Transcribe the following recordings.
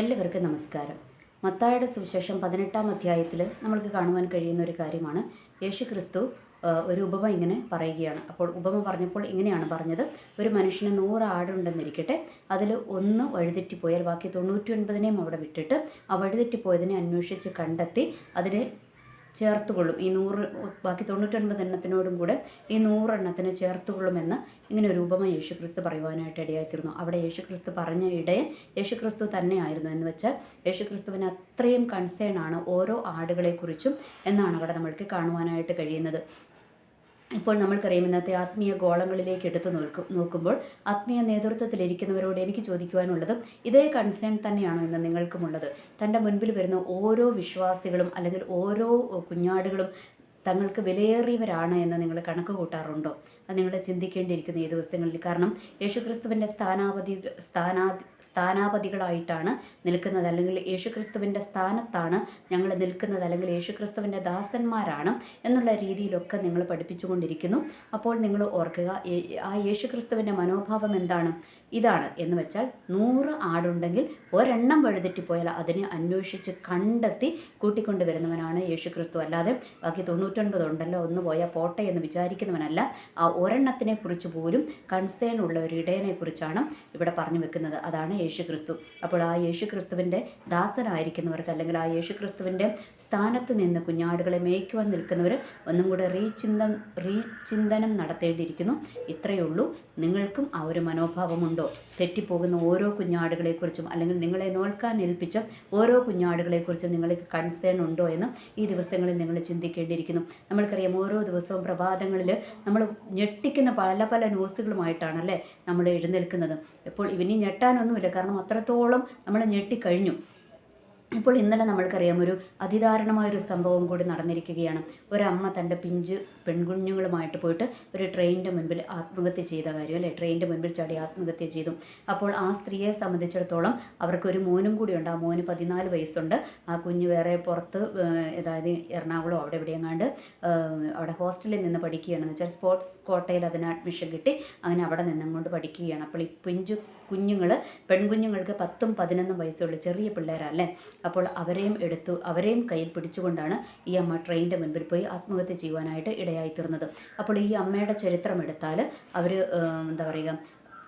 എല്ലാവർക്കും നമസ്കാരം. മത്തായുടെ സുവിശേഷം പതിനെട്ടാം അധ്യായത്തിൽ നമ്മൾക്ക് കാണുവാൻ കഴിയുന്ന ഒരു കാര്യമാണ്. യേശു ക്രിസ്തു ഒരു ഉപമ ഇങ്ങനെ പറയുകയാണ്. അപ്പോൾ ഉപമ പറഞ്ഞപ്പോൾ ഇങ്ങനെയാണ് പറഞ്ഞത്. ഒരു മനുഷ്യന് നൂറ് ആടുണ്ടെന്നിരിക്കട്ടെ അതിൽ ഒന്ന് വഴിതെറ്റിപ്പോയാൽ ബാക്കി തൊണ്ണൂറ്റി ഒൻപതിനെയും അവിടെ വിട്ടിട്ട് ആ വഴിതെറ്റിപ്പോയതിനെ അന്വേഷിച്ച് കണ്ടെത്തി അതിനെ ചേർത്തുകൊള്ളും. ഈ നൂറ് ബാക്കി തൊണ്ണൂറ്റൊൻപത് എണ്ണത്തിനോടും കൂടെ ഈ നൂറെണ്ണത്തിന് ചേർത്തുകൊള്ളുമെന്ന് ഇങ്ങനെ ഒരു ഉപമ യേശുക്രിസ്തു പറയുവാനായിട്ട് ഇടയായിത്തീർന്നു. അവിടെ യേശുക്രിസ്തു പറഞ്ഞ ഇടയൻ യേശുക്രിസ്തു തന്നെയായിരുന്നു എന്ന് വെച്ചാൽ യേശുക്രിസ്തുവിന് അത്രയും കൺസേൺ ആണ് ഓരോ ആടുകളെക്കുറിച്ചും എന്നാണ് അവിടെ നമ്മൾക്ക് കാണുവാനായിട്ട് കഴിയുന്നത്. ഇപ്പോൾ നമ്മൾക്കറിയാം ഇന്നത്തെ ആത്മീയ ഗോളങ്ങളിലേക്ക് എടുത്തു നോക്കും നോക്കുമ്പോൾ ആത്മീയ നേതൃത്വത്തിലിരിക്കുന്നവരോട് എനിക്ക് ചോദിക്കുവാനുള്ളത് ഇതേ കൺസേൺ തന്നെയാണോ എന്ന് നിങ്ങൾക്കുമുള്ളത്? തന്റെ മുൻപിൽ വരുന്ന ഓരോ വിശ്വാസികളും അല്ലെങ്കിൽ ഓരോ കുഞ്ഞാടുകളും തങ്ങൾക്ക് വിലയേറിയവരാണ് എന്ന് നിങ്ങൾ കണക്ക് കൂട്ടാറുണ്ടോ? അത് നിങ്ങൾ ചിന്തിക്കേണ്ടിയിരിക്കുന്നു ഈ ദിവസങ്ങളിൽ. കാരണം യേശുക്രിസ്തുവിന്റെ സ്ഥാനാപതി സ്ഥാനാ സ്ഥാനാപതികളായിട്ടാണ് നിൽക്കുന്നത്. അല്ലെങ്കിൽ യേശുക്രിസ്തുവിന്റെ സ്ഥാനത്താണ് ഞങ്ങൾ നിൽക്കുന്നത്. അല്ലെങ്കിൽ യേശുക്രിസ്തുവിന്റെ ദാസന്മാരാണ് എന്നുള്ള രീതിയിലൊക്കെ നിങ്ങൾ പഠിപ്പിച്ചുകൊണ്ടിരിക്കുന്നു. അപ്പോൾ നിങ്ങൾ ഓർക്കുക ആ യേശുക്രിസ്തുവിന്റെ മനോഭാവം എന്താണ്? ഇതാണ് എന്ന് വെച്ചാൽ നൂറ് ആടുണ്ടെങ്കിൽ ഒരെണ്ണം വഴിതെറ്റിപ്പോയാൽ അതിനെ അന്വേഷിച്ച് കണ്ടെത്തി കൂട്ടിക്കൊണ്ട് വരുന്നവനാണ് യേശു ക്രിസ്തു അല്ലാതെ ബാക്കി തൊണ്ണൂറ്റൊൻപത് ഉണ്ടല്ലോ ഒന്ന് പോയാൽ പോട്ടെ എന്ന് വിചാരിക്കുന്നവനല്ല. ആ ഒരെണ്ണത്തിനെ കുറിച്ച് പോലും കൺസേൺ ഉള്ള ഒരു ഇടയനെ കുറിച്ചാണ് ഇവിടെ പറഞ്ഞു വെക്കുന്നത്. അതാണ് യേശു ക്രിസ്തു അപ്പോൾ ആ യേശു ക്രിസ്തുവിന്റെ ദാസനായിരിക്കുന്നവർക്ക് അല്ലെങ്കിൽ ആ യേശു ക്രിസ്തുവിന്റെ സ്ഥാനത്ത് നിന്ന് കുഞ്ഞാടുകളെ മേയ്ക്കുവാൻ നിൽക്കുന്നവർ ഒന്നും കൂടെ റീചിന്തം റീചിന്തനം നടത്തേണ്ടിയിരിക്കുന്നു. ഇത്രയേ ഉള്ളൂ. നിങ്ങൾക്കും ആ ഒരു മനോഭാവമുണ്ടോ. തെറ്റിപ്പോകുന്ന ഓരോ കുഞ്ഞാടുകളെക്കുറിച്ചും അല്ലെങ്കിൽ നിങ്ങളെ നോൽക്കാൻ ഏൽപ്പിച്ച ഓരോ കുഞ്ഞാടുകളെക്കുറിച്ചും നിങ്ങൾക്ക് കൺസേൺ ഉണ്ടോ എന്ന് ഈ ദിവസങ്ങളിൽ നിങ്ങൾ ചിന്തിക്കേണ്ടിയിരിക്കുന്നു. നമ്മൾക്കറിയാം ഓരോ ദിവസവും പ്രഭാതങ്ങളിൽ നമ്മൾ ഞെട്ടിക്കുന്ന പല പല ന്യൂസുകളുമായിട്ടാണല്ലേ നമ്മൾ എഴുന്നേൽക്കുന്നത്. ഇപ്പോൾ ഇവനി ഞെട്ടാനൊന്നുമില്ല. കാരണം അത്രത്തോളം നമ്മൾ ഞെട്ടിക്കഴിഞ്ഞു. ഇപ്പോൾ ഇന്നലെ നമ്മൾക്കറിയാം ഒരു അതിദാരുണമായൊരു സംഭവം കൂടി നടന്നിരിക്കുകയാണ്. ഒരമ്മ തന്റെ പിഞ്ച് പെൺകുഞ്ഞുങ്ങളുമായിട്ട് പോയിട്ട് ഒരു ട്രെയിനിന്റെ മുൻപിൽ ആത്മഹത്യ ചെയ്ത കാര്യം അല്ലേ? ട്രെയിനിന്റെ മുൻപിൽ ചാടി ആത്മഹത്യ ചെയ്തു. അപ്പോൾ ആ സ്ത്രീയെ സംബന്ധിച്ചിടത്തോളം അവർക്കൊരു മോനും കൂടിയുണ്ട്. ആ മോന് പതിനാല് വയസ്സുണ്ട്. ആ കുഞ്ഞ് വേറെ പുറത്ത് അതായത് എറണാകുളം അവിടെ എവിടെയെങ്ങാണ്ട് അവിടെ ഹോസ്റ്റലിൽ നിന്ന് പഠിക്കുകയാണെന്ന് വെച്ചാൽ സ്പോർട്സ് കോട്ടയിൽ അതിന് അഡ്മിഷൻ കിട്ടി. അങ്ങനെ അവിടെ നിന്നും കൊണ്ട് പഠിക്കുകയാണ്. അപ്പോൾ ഈ പിഞ്ചു കുഞ്ഞുങ്ങൾ പെൺകുഞ്ഞുങ്ങൾക്ക് പത്തും പതിനൊന്നും വയസ്സുള്ള ചെറിയ പിള്ളേരല്ലേ? അപ്പോൾ അവരെയും എടുത്തു അവരെയും കയ്യിൽ പിടിച്ചുകൊണ്ടാണ് ഈ അമ്മ ട്രെയിനിന്റെ മുൻപിൽ പോയി ആത്മഹത്യ ചെയ്യുവാനായിട്ട് ഇടയായിത്തീർന്നത് അപ്പോൾ ഈ അമ്മയുടെ ചരിത്രം എടുത്താൽ അവർ എന്താ പറയുക